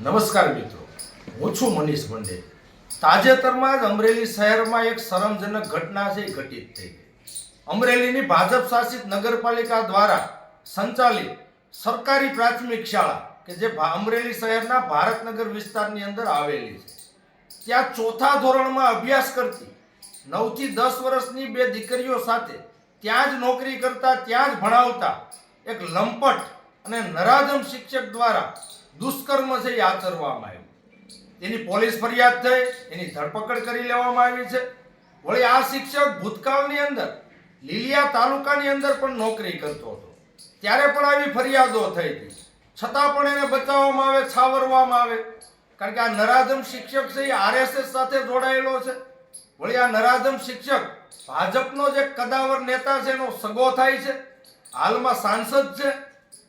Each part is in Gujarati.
નમસ્કાર મિત્રો, હું છું મનીષ ભંડે. તાજેતરમાં જ અમરેલી શહેરમાં એક શરમજનક ઘટના છે ઘટિત થઈ ગઈ. અમરેલીની ભાજપ શાસિત નગરપાલિકા દ્વારા સંચાલિત સરકારી પ્રાથમિક શાળા, કે જે અમરેલી શહેરના ભારતનગર વિસ્તારની અંદર આવેલી છે. ત્યાં ચોથા ધોરણમાં અભ્યાસ કરતી નવથી દસ વર્ષની બે દીકરીઓ સાથે ત્યાં જ નોકરી કરતા, ત્યાં જ ભણાવતા એક લંપટ અને નરાધમ શિક્ષક દ્વારા દુષ્કર્મ છે એ આચરવામાં આવ્યું. એની પોલીસ ફરિયાદ થઈ, એની ધરપકડ કરી લેવામાં આવી છે. વળી આ શિક્ષક ભૂતકાળની અંદર, લીલિયા તાલુકાની અંદર પણ નોકરી કરતો હતો. ત્યારે પણ આવી ફરિયાદો થઈ હતી. છતાં પણ એને બચાવવામાં આવે, છાવરવામાં આવે. કારણ કે આ નરાધમ શિક્ષક છે એ આરએસએસ સાથે જોડાયેલો છે. વળી આ નરાધમ શિક્ષક ભાજપનો જે કદાવર નેતા છે એનો સગો થાય છે. હાલમાં સાંસદ છે.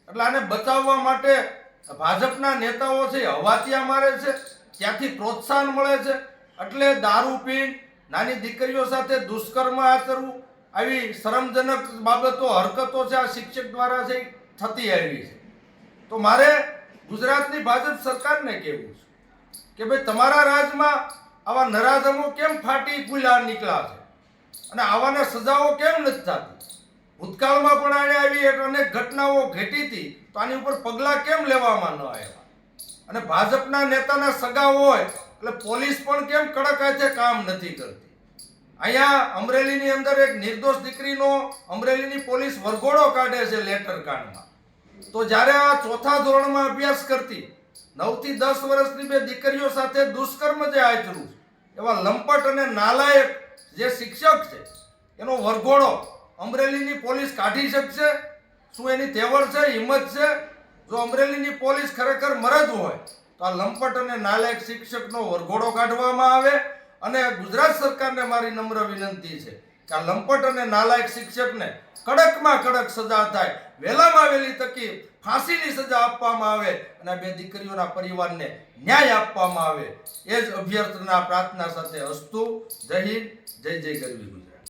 એટલે આને બચાવવા માટે ભાજપના નેતાઓ છે હવાતિયા મારે છે, ત્યાંથી પ્રોત્સાહન મળે છે. એટલે દારૂ પીણ નાની દીકરીઓ સાથે દુષ્કર્મ આચરવું આવી શરમજનક બાબતો, હરકતો છે, આ શિક્ષક દ્વારા છે થતી આવી છે. તો મારે ગુજરાતની ભાજપ સરકારને કહેવું છે કે ભાઈ, તમારા રાજમાં આવા નરાધમો કેમ ફાટી ફૂલા નીકળ્યા છે? અને આવાને સજાઓ કેમ નથી થતી? ભૂતકાળમાં પણ આને આવી એટલે અનેક ઘટનાઓ ઘટી હતી, તો આની ઉપર પગલાં કેમ લેવામાં ન આવ્યા? અને ભાજપના નેતાના સગા હોય, એટલે પોલીસ પણ કેમ કડક આજે કામ નથી કરતી? અહીંયા અમરેલીની અંદર એક નિર્દોષ દીકરીનો અમરેલીની પોલીસ વરઘોડો કાઢે છે લેટર કાંડમાં. તો જ્યારે આ ચોથા ધોરણમાં અભ્યાસ કરતી, નવથી દસ વર્ષની બે દીકરીઓ સાથે દુષ્કર્મ જે આચરું એવા લંપટ અને નાલાયક જે શિક્ષક છે, એનો વરઘોડો અમરેલીની પોલીસ કાઢી શકશે? શું એની તેવડ છે? હિંમત છે? જો અમરેલીની પોલીસ ખરેખર મરજ હોય, તો આ લંપટ અને નાલાયક શિક્ષકનો વરઘોડો કાઢવામાં આવે અને ગુજરાત સરકારને મારી નમ્ર વિનંતી છે કે આ લંપટ અને નાલાયક શિક્ષકને કડકમાં કડક સજા થાય, વહેલામાં વહેલી તકી ફાંસીની સજા આપવામાં આવે અને બે દીકરીઓના પરિવારને ન્યાય આપવામાં આવે. એ જ અભ્યર્થના પ્રાર્થના સાથે હસ્તુ. જય હિન્દ, જય જય ગરવી ગુજરાત.